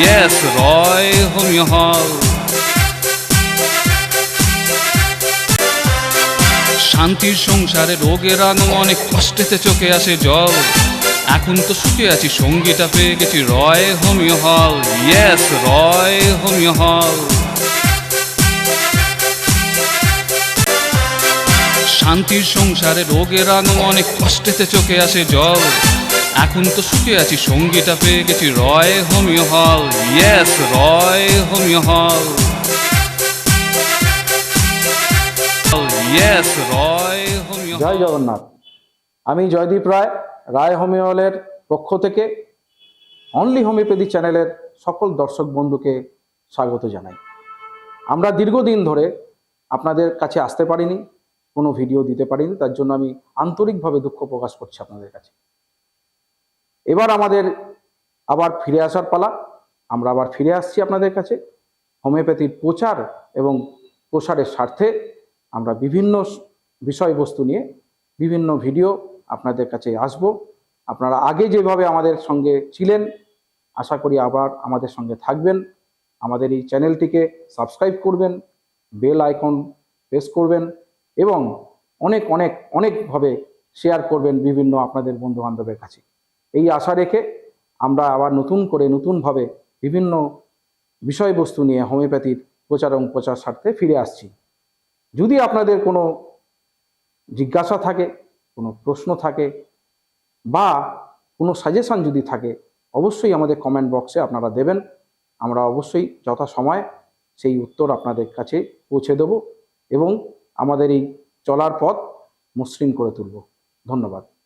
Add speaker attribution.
Speaker 1: Yes Roy homeo hall শান্তির সংসারে রোগের আনো অনেক কষ্টেতে চোখে আসে জল। এখন তো সুখে আছি, সঙ্গীটা পেয়ে গেছি Roy homeo hall yes Roy homeo hall শান্তির সংসারে রোগের আনো অনেক কষ্টেতে চোখে আসে জল। এখন তো সুখে আছি, সঙ্গীটা পেয়ে গেছি, Roy homeo hall. Yes Roy homeo hall. Yes Roy homeo
Speaker 2: জয় জগন্নাথ। আমি জয়দীপ রায় রায় হোমিওলের পক্ষ থেকে অনলি হোমিওপ্যাথি চ্যানেলের সকল দর্শক বন্ধুকে স্বাগত জানাই। আমরা দীর্ঘদিন ধরে আপনাদের কাছে আসতে পারিনি, কোনো ভিডিও দিতে পারিনি, তার জন্য আমি আন্তরিকভাবে দুঃখ প্রকাশ করছি আপনাদের কাছে। এবার আমাদের আবার ফিরে আসার পালা। আমরা আবার ফিরে আসছি আপনাদের কাছে। হোমিওপ্যাথির প্রচার এবং প্রসারের স্বার্থে আমরা বিভিন্ন বিষয়বস্তু নিয়ে বিভিন্ন ভিডিও আপনাদের কাছে আসব। আপনারা আগে যেভাবে আমাদের সঙ্গে ছিলেন, আশা করি আবার আমাদের সঙ্গে থাকবেন। আমাদের এই চ্যানেলটিকে সাবস্ক্রাইব করবেন, বেল আইকন প্রেস করবেন এবং অনেক অনেক, অনেকভাবে শেয়ার করবেন বিভিন্ন আপনাদের বন্ধু বান্ধবের কাছে। এই আশা রেখে আমরা আবার নতুন করে নতুনভাবে বিভিন্ন বিষয়বস্তু নিয়ে হোমিওপ্যাথির প্রচার এবং প্রচার স্বার্থে ফিরে আসছি। যদি আপনাদের কোনো জিজ্ঞাসা থাকে, কোনো প্রশ্ন থাকে বা কোনো সাজেশন যদি থাকে, অবশ্যই আমাদের কমেন্ট বক্সে আপনারা দেবেন। আমরা অবশ্যই যথাসময়ে সেই উত্তর আপনাদের কাছে পৌঁছে দেব এবং আমাদের এই চলার পথ মসৃণ করে তুলব। ধন্যবাদ।